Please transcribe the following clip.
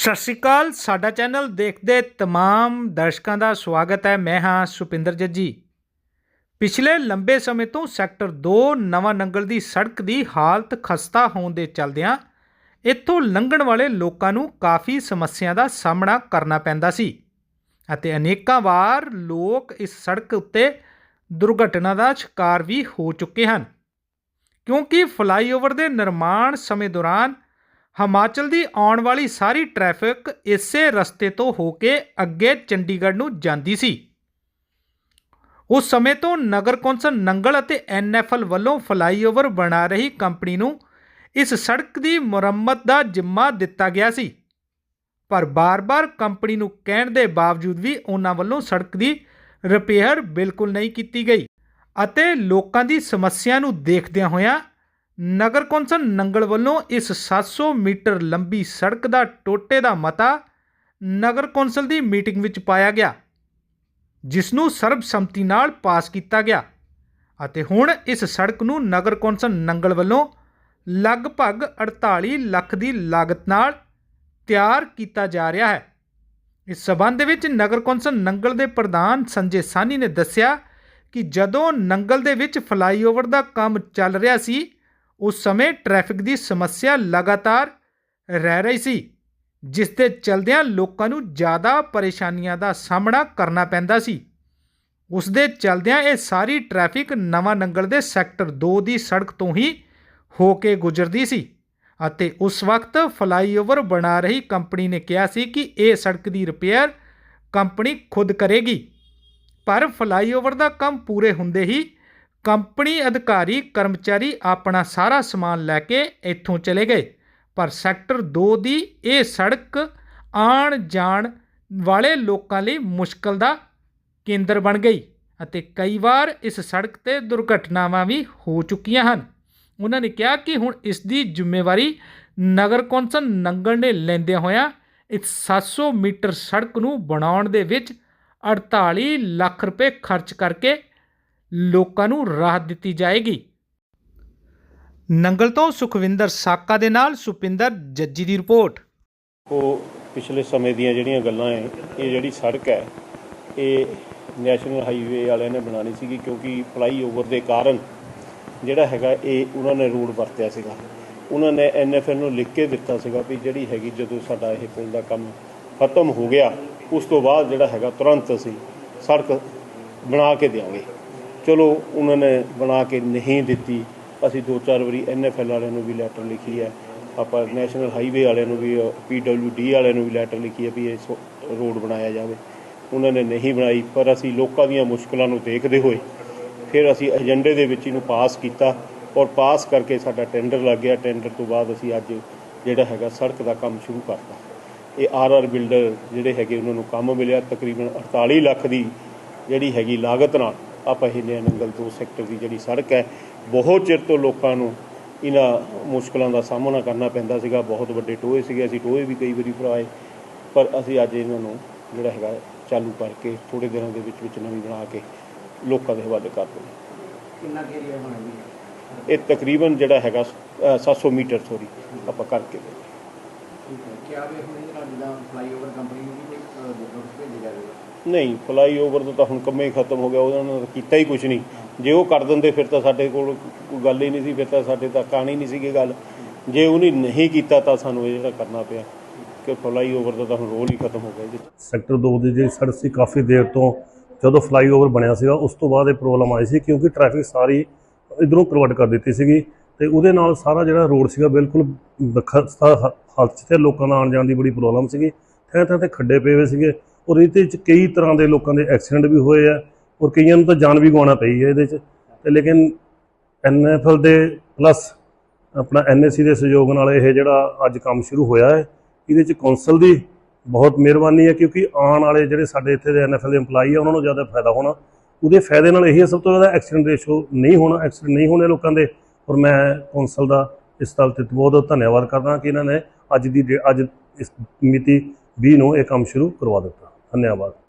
ਸਤਿ ਸ਼੍ਰੀ ਅਕਾਲ, ਸਾਡਾ ਚੈਨਲ ਦੇਖਦੇ ਤਮਾਮ ਦਰਸ਼ਕਾਂ ਦਾ ਸਵਾਗਤ ਹੈ। ਮੈਂ ਹਾਂ ਸੁਪਿੰਦਰ ਜੱਜੀ। ਪਿਛਲੇ ਲੰਬੇ ਸਮੇਂ ਤੋਂ ਸੈਕਟਰ 2 ਨਵਾਂ ਨੰਗਲ ਦੀ ਸੜਕ ਦੀ ਹਾਲਤ ਖਸਤਾ ਹੋਣ ਦੇ ਚਲਦਿਆਂ ਇੱਥੋਂ ਲੰਘਣ ਵਾਲੇ ਲੋਕਾਂ ਨੂੰ ਕਾਫੀ ਸਮੱਸਿਆ ਦਾ ਸਾਹਮਣਾ ਕਰਨਾ ਪੈਂਦਾ ਸੀ ਅਤੇ ਅਨੇਕਾਂ ਵਾਰ ਲੋਕ ਇਸ ਸੜਕ ਉੱਤੇ ਦੁਰਘਟਨਾ ਦਾ ਸ਼ਿਕਾਰ ਵੀ ਹੋ ਚੁੱਕੇ ਹਨ। ਕਿਉਂਕਿ ਫਲਾਈਓਵਰ ਦੇ ਨਿਰਮਾਣ ਸਮੇਂ ਦੌਰਾਨ ਹਿਮਾਚਲ ਦੀ ਆਉਣ ਵਾਲੀ ਸਾਰੀ ਟ੍ਰੈਫਿਕ ਇਸੇ ਰਸਤੇ ਤੋਂ ਹੋ ਕੇ ਅੱਗੇ ਚੰਡੀਗੜ੍ਹ ਨੂੰ ਜਾਂਦੀ ਸੀ। ਉਸ ਸਮੇਂ ਤੋਂ ਨਗਰ ਕੌਂਸਲ ਨੰਗਲ ਅਤੇ ਐਨਐਫਐਲ ਵੱਲੋਂ ਫਲਾਈਓਵਰ ਬਣਾ ਰਹੀ ਕੰਪਨੀ ਨੂੰ ਇਸ ਸੜਕ ਦੀ ਮੁਰੰਮਤ ਦਾ ਜ਼ਿੰਮਾ ਦਿੱਤਾ ਗਿਆ ਸੀ। ਪਰ ਬਾਰ-ਬਾਰ ਕੰਪਨੀ ਨੂੰ ਕਹਿਣ ਦੇ ਬਾਵਜੂਦ ਵੀ ਉਹਨਾਂ ਵੱਲੋਂ ਸੜਕ ਦੀ ਰਿਪੇਅਰ ਬਿਲਕੁਲ ਨਹੀਂ ਕੀਤੀ ਗਈ ਅਤੇ ਲੋਕਾਂ ਦੀ ਸਮੱਸਿਆ ਨੂੰ ਦੇਖਦਿਆਂ ਹੋਇਆਂ ਨਗਰ ਕੌਂਸਲ ਨੰਗਲ ਵੱਲੋਂ ਇਸ 700 ਮੀਟਰ ਲੰਬੀ ਸੜਕ ਦਾ ਟੋਟੇ ਦਾ ਮਤਾ ਨਗਰ ਕੌਂਸਲ ਦੀ ਮੀਟਿੰਗ ਵਿੱਚ ਪਾਇਆ ਗਿਆ ਜਿਸ ਨੂੰ ਸਰਬਸੰਮਤੀ ਨਾਲ ਪਾਸ ਕੀਤਾ ਗਿਆ ਅਤੇ ਹੁਣ ਇਸ ਸੜਕ ਨੂੰ ਨਗਰ ਕੌਂਸਲ ਨੰਗਲ ਵੱਲੋਂ ਲਗਭਗ 48 ਲੱਖ ਦੀ ਲਾਗਤ ਨਾਲ ਤਿਆਰ ਕੀਤਾ ਜਾ ਰਿਹਾ ਹੈ। ਇਸ ਸਬੰਧ ਵਿੱਚ ਨਗਰ ਕੌਂਸਲ ਨੰਗਲ ਦੇ ਪ੍ਰਧਾਨ ਸੰਜੇ ਸਾਨੀ ਨੇ ਦੱਸਿਆ ਕਿ ਜਦੋਂ ਨੰਗਲ ਦੇ ਵਿੱਚ ਫਲਾਈਓਵਰ ਦਾ ਕੰਮ ਚੱਲ ਰਿਹਾ ਸੀ ਉਸ ਸਮੇਂ ਟ੍ਰੈਫਿਕ ਦੀ ਸਮੱਸਿਆ ਲਗਾਤਾਰ ਰਹਿ ਰਹੀ ਸੀ, ਜਿਸ ਦੇ ਚਲਦਿਆਂ ਲੋਕਾਂ ਨੂੰ ਜ਼ਿਆਦਾ ਪਰੇਸ਼ਾਨੀਆਂ ਦਾ ਸਾਹਮਣਾ ਕਰਨਾ ਪੈਂਦਾ ਸੀ। ਉਸ ਦੇ ਚਲਦਿਆਂ ਇਹ ਸਾਰੀ ਟ੍ਰੈਫਿਕ ਨਵਾਂ ਨੰਗਲ ਦੇ ਸੈਕਟਰ 2 ਦੀ ਸੜਕ ਤੋਂ ਹੀ ਹੋ ਕੇ ਗੁਜ਼ਰਦੀ ਸੀ ਅਤੇ ਉਸ ਵਕਤ ਫਲਾਈਓਵਰ ਬਣਾ ਰਹੀ ਕੰਪਨੀ ਨੇ ਕਿਹਾ ਸੀ ਕਿ ਇਹ ਸੜਕ ਦੀ ਰਿਪੇਅਰ ਕੰਪਨੀ ਖੁਦ ਕਰੇਗੀ। ਪਰ ਫਲਾਈਓਵਰ ਦਾ ਕੰਮ ਪੂਰੇ ਹੁੰਦੇ ਹੀ ਕੰਪਨੀ ਅਧਿਕਾਰੀ ਕਰਮਚਾਰੀ ਆਪਣਾ ਸਾਰਾ ਸਮਾਨ ਲੈ ਕੇ ਇੱਥੋਂ ਚਲੇ ਗਏ। ਪਰ ਸੈਕਟਰ 2 ਦੀ ਇਹ ਸੜਕ ਆਣ ਜਾਣ ਵਾਲੇ ਲੋਕਾਂ ਲਈ ਮੁਸ਼ਕਲ ਦਾ ਕੇਂਦਰ ਬਣ ਗਈ ਅਤੇ ਕਈ ਵਾਰ ਇਸ ਸੜਕ ਤੇ ਦੁਰਘਟਨਾਵਾਂ ਵੀ ਹੋ ਚੁੱਕੀਆਂ ਹਨ। ਉਹਨਾਂ ਨੇ ਕਿਹਾ ਕਿ ਹੁਣ ਇਸ ਦੀ ਜ਼ਿੰਮੇਵਾਰੀ ਨਗਰ ਕੌਂਸਲ ਨੰਗਲ ਨੇ ਲੈਂਦਿਆਂ ਹੋਇਆਂ ਇਸ 700 ਮੀਟਰ ਸੜਕ ਨੂੰ ਬਣਾਉਣ ਦੇ ਵਿੱਚ 48 ਲੱਖ ਰੁਪਏ ਖਰਚ ਕਰਕੇ ਲੋਕਾਂ ਨੂੰ ਰਾਹਤ ਦਿੱਤੀ ਜਾਏਗੀ। ਨੰਗਲ ਤੋਂ ਸੁਖਵਿੰਦਰ ਸਾਕਾ ਦੇ ਨਾਲ ਸੁਪਿੰਦਰ ਜੱਜੀ ਦੀ ਰਿਪੋਰਟ। ਉਹ ਪਿਛਲੇ ਸਮੇਂ ਦੀਆਂ ਜਿਹੜੀਆਂ ਗੱਲਾਂ ਹੈ ਇਹ ਜਿਹੜੀ ਸੜਕ ਹੈ ਇਹ ਨੈਸ਼ਨਲ ਹਾਈਵੇ ਵਾਲਿਆਂ ਨੇ ਬਣਾਣੀ ਸੀਗੀ ਕਿਉਂਕਿ ਫਲਾਈਓਵਰ ਦੇ ਕਾਰਨ ਜਿਹੜਾ ਹੈਗਾ ਇਹ ਉਹਨਾਂ ਨੇ ਰੂਟ ਵਰਤਿਆ ਸੀਗਾ। ਉਹਨਾਂ ਨੇ ਐਨਐਫਐਲ ਨੂੰ ਲਿਖ ਕੇ ਦਿੱਤਾ ਸੀਗਾ ਵੀ ਜਿਹੜੀ ਹੈਗੀ ਜਦੋਂ ਸਾਡਾ ਇਹ ਪੁਲ ਦਾ ਕੰਮ ਖਤਮ ਹੋ ਗਿਆ, ਉਸ ਤੋਂ ਬਾਅਦ ਜਿਹੜਾ ਹੈਗਾ ਤੁਰੰਤ ਅਸੀਂ ਸੜਕ ਬਣਾ ਕੇ ਦੇਵਾਂਗੇ ਚਲੋ ਉਹਨਾਂ ਨੇ ਬਣਾ ਕੇ ਨਹੀਂ ਦਿੱਤੀ। ਅਸੀਂ ਦੋ ਚਾਰ ਵਾਰੀ ਐਨਐਫਐਲ ਵਾਲਿਆਂ ਨੂੰ ਵੀ ਲੈਟਰ ਲਿਖੀ ਹੈ। ਆਪਾਂ ਨੈਸ਼ਨਲ ਹਾਈਵੇ ਵਾਲਿਆਂ ਨੂੰ ਵੀ ਪੀਡਬਲਯੂਡੀ ਵਾਲਿਆਂ ਨੂੰ ਵੀ ਲੈਟਰ ਲਿਖੀ ਹੈ ਵੀ ਇਹ ਸੋ- ਰੋਡ ਬਣਾਇਆ ਜਾਵੇ। ਉਹਨਾਂ ਨੇ ਨਹੀਂ ਬਣਾਈ, ਪਰ ਅਸੀਂ ਲੋਕਾਂ ਦੀਆਂ ਮੁਸ਼ਕਲਾਂ ਨੂੰ ਦੇਖਦੇ ਹੋਏ ਫਿਰ ਅਸੀਂ ਏਜੰਡੇ ਦੇ ਵਿੱਚ ਇਹਨੂੰ ਪਾਸ ਕੀਤਾ ਔਰ ਪਾਸ ਕਰਕੇ ਸਾਡਾ ਟੈਂਡਰ ਲੱਗ ਗਿਆ। ਟੈਂਡਰ ਤੋਂ ਬਾਅਦ ਅਸੀਂ ਅੱਜ ਜਿਹੜਾ ਹੈਗਾ ਸੜਕ ਦਾ ਕੰਮ ਸ਼ੁਰੂ ਕਰਤਾ। ਇਹ ਆਰ ਆਰ ਬਿਲਡਰ ਜਿਹੜੇ ਹੈਗੇ, ਉਹਨਾਂ ਨੂੰ ਕੰਮ ਮਿਲਿਆ ਤਕਰੀਬਨ 48 ਲੱਖ ਦੀ ਜਿਹੜੀ ਹੈਗੀ ਲਾਗਤ ਨਾਲ। ਆਪਾਂ ਇਹ ਨੰਗਲ ਤੋਂ ਸੈਕਟਰ ਦੀ ਜਿਹੜੀ ਸੜਕ ਹੈ ਬਹੁਤ ਚਿਰ ਤੋਂ ਲੋਕਾਂ ਨੂੰ ਇਹਨਾਂ ਮੁਸ਼ਕਲਾਂ ਦਾ ਸਾਹਮਣਾ ਕਰਨਾ ਪੈਂਦਾ ਸੀਗਾ। ਬਹੁਤ ਵੱਡੇ ਟੋਏ ਸੀਗੇ ਅਸੀਂ ਟੋਏ ਵੀ ਕਈ ਵਾਰੀ ਭਰਾਏ ਪਰ ਅਸੀਂ ਅੱਜ ਇਹਨਾਂ ਨੂੰ ਜਿਹੜਾ ਹੈਗਾ ਚਾਲੂ ਕਰਕੇ ਥੋੜੇ ਦਿਨਾਂ ਦੇ ਵਿੱਚ ਵਿੱਚ ਨਵੀਂ ਬਣਾ ਕੇ ਲੋਕਾਂ ਦੇ ਹਵਾਲੇ ਕਰ ਦਿੰਦੇ ਕਿੰਨਾ ਏਰੀਆ ਹੈ ਇਹ ਤਕਰੀਬਨ ਜਿਹੜਾ ਹੈਗਾ ਅ, 700 ਮੀਟਰ ਸੋਰੀ ਆਪਾਂ ਕਰਕੇ ਠੀਕ ਹੈ। ਕੀ ਆਵੇ ਹੁਣ ਇਹਦੇ ਨਾਲ ਜਿੱਦਾਂ ਫਲਾਈਓਵਰ ਕੰਪਨੀ ਨੂੰ ਵੀ ਕੋਈ ਨੋਟਿਸ ਭੇਜਿਆ ਜਾਵੇਗਾ। ਨਹੀਂ ਫਲਾਈਓਵਰ ਦਾ ਤਾਂ ਹੁਣ ਕੰਮੇ ਹੀ ਖਤਮ ਹੋ ਗਿਆ, ਉਹਨਾਂ ਨੇ ਕੀਤਾ ਹੀ ਕੁਝ ਨਹੀਂ। ਜੇ ਉਹ ਕਰ ਦਿੰਦੇ, ਫਿਰ ਤਾਂ ਸਾਡੇ ਕੋਲ ਕੋਈ ਗੱਲ ਹੀ ਨਹੀਂ ਸੀ, ਫਿਰ ਤਾਂ ਸਾਡੇ ਤੱਕ ਆਣੀ ਨਹੀਂ ਸੀਗੀ ਗੱਲ। ਜੇ ਉਹਨੇ ਨਹੀਂ ਕੀਤਾ ਤਾਂ ਸਾਨੂੰ ਇਹ ਜਿਹੜਾ ਕਰਨਾ ਪਿਆ ਕਿ ਫਲਾਈਓਵਰ ਦਾ ਤਾਂ ਹੁਣ ਰੋਲ ਹੀ ਖਤਮ ਹੋ ਗਿਆ ਜੀ ਸੈਕਟਰ 2 ਦੀ ਜਿਹੜੀ ਸੜਕ ਸੀ, ਕਾਫੀ ਦੇਰ ਤੋਂ ਜਦੋਂ ਫਲਾਈਓਵਰ ਬਣਿਆ ਸੀਗਾ, ਉਸ ਤੋਂ ਬਾਅਦ ਇਹ ਪ੍ਰੋਬਲਮ ਆਈ ਸੀ, ਕਿਉਂਕਿ ਟ੍ਰੈਫਿਕ ਸਾਰੀ ਇਧਰੋਂ ਕਰਵਟ ਕਰ ਦਿੱਤੀ ਸੀਗੀ ਤੇ ਉਹਦੇ ਨਾਲ ਸਾਰਾ ਜਿਹੜਾ ਰੋਡ ਸੀਗਾ, ਬਿਲਕੁਲ ਖਸਤਾ ਹਾਲਤ 'ਚ ਤੇ ਲੋਕਾਂ ਦਾ ਆਉਣ ਜਾਣ ਦੀ ਬੜੀ ਪ੍ਰੋਬਲਮ ਸੀਗੀ। ਥਾਂ ਥਾਂ ਤੇ ਖੱਡੇ ਪਏ ਹੋਏ ਸੀਗੇ ਔਰ ਇਹਦੇ 'ਚ ਕਈ ਤਰ੍ਹਾਂ ਦੇ ਲੋਕਾਂ ਦੇ ਐਕਸੀਡੈਂਟ ਵੀ ਹੋਏ ਆ, ਔਰ ਕਈਆਂ ਨੂੰ ਤਾਂ ਜਾਨ ਵੀ ਗਵਾਉਣਾ ਪਈ ਹੈ ਇਹਦੇ 'ਚ। ਤੇ ਲੇਕਿਨ ਐਨਐਫਐਲ ਦੇ ਪਲੱਸ ਆਪਣਾ ਐਨਐਸਸੀ ਦੇ ਸਹਿਯੋਗ ਨਾਲ ਇਹ ਜਿਹੜਾ ਅੱਜ ਕੰਮ ਸ਼ੁਰੂ ਹੋਇਆ ਹੈ, ਇਹਦੇ 'ਚ ਕੌਂਸਲ ਦੀ ਬਹੁਤ ਮਿਹਰਬਾਨੀ ਹੈ ਕਿਉਂਕਿ ਆਉਣ ਵਾਲੇ ਜਿਹੜੇ ਸਾਡੇ ਇੱਥੇ ਦੇ ਐਨਐਫਐਲ ਦੇ EMPLOYE ਆ, ਉਹਨਾਂ ਨੂੰ ਜ਼ਿਆਦਾ ਫਾਇਦਾ ਹੋਣਾ। ਉਹਦੇ ਫਾਇਦੇ ਨਾਲ ਇਹੀ ਹੈ ਸਭ ਤੋਂ ਜ਼ਿਆਦਾ ਐਕਸੀਡੈਂਟ ਰੇਸ਼ੋ ਨਹੀਂ ਹੋਣਾ ਐਕਸੀਡੈਂਟ ਨਹੀਂ ਹੋਣੇ ਲੋਕਾਂ ਦੇ। ਔਰ ਮੈਂ ਕੌਂਸਲ ਦਾ ਇਸ ਤਲ ਤੇ ਬਹੁਤ ਧੰਨਵਾਦ ਕਰਦਾ ਕਿ ਇਹਨਾਂ ਨੇ ਅੱਜ ਦੀ ਡੇ- ਅੱਜ ਇਸ ਮਿਤੀ 20 ਨੂੰ ਇਹ ਕੰਮ ਸ਼ੁਰੂ ਕਰਵਾ ਦਿੱਤਾ। ਧੰਨਵਾਦ।